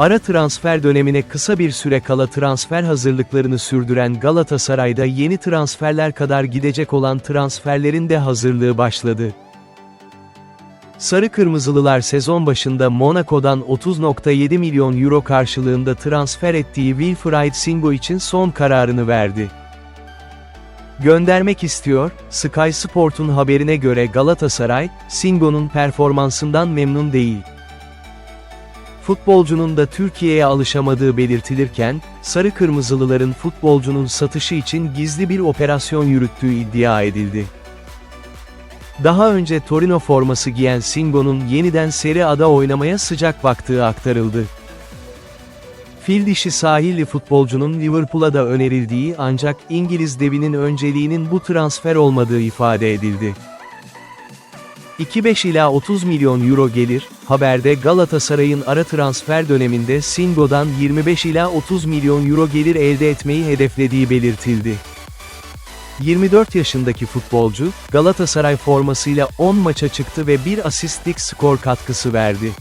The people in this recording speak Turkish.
Ara transfer dönemine kısa bir süre kala transfer hazırlıklarını sürdüren Galatasaray'da yeni transferler kadar gidecek olan transferlerin de hazırlığı başladı. Sarı Kırmızılılar sezon başında Monaco'dan 30.7 milyon euro karşılığında transfer ettiği Wilfried Singo için son kararını verdi. Göndermek istiyor, Sky Sport'un haberine göre Galatasaray, Singo'nun performansından memnun değil. Futbolcunun da Türkiye'ye alışamadığı belirtilirken, Sarı Kırmızılıların futbolcunun satışı için gizli bir operasyon yürüttüğü iddia edildi. Daha önce Torino forması giyen Singo'nun yeniden Serie A'da oynamaya sıcak baktığı aktarıldı. Fil dişi sahilli futbolcunun Liverpool'a da önerildiği ancak İngiliz devinin önceliğinin bu transfer olmadığı ifade edildi. 25 ila 30 milyon euro gelir, haberde Galatasaray'ın ara transfer döneminde Singo'dan 25 ila 30 milyon euro gelir elde etmeyi hedeflediği belirtildi. 24 yaşındaki futbolcu, Galatasaray formasıyla 10 maça çıktı ve bir asistlik skor katkısı verdi.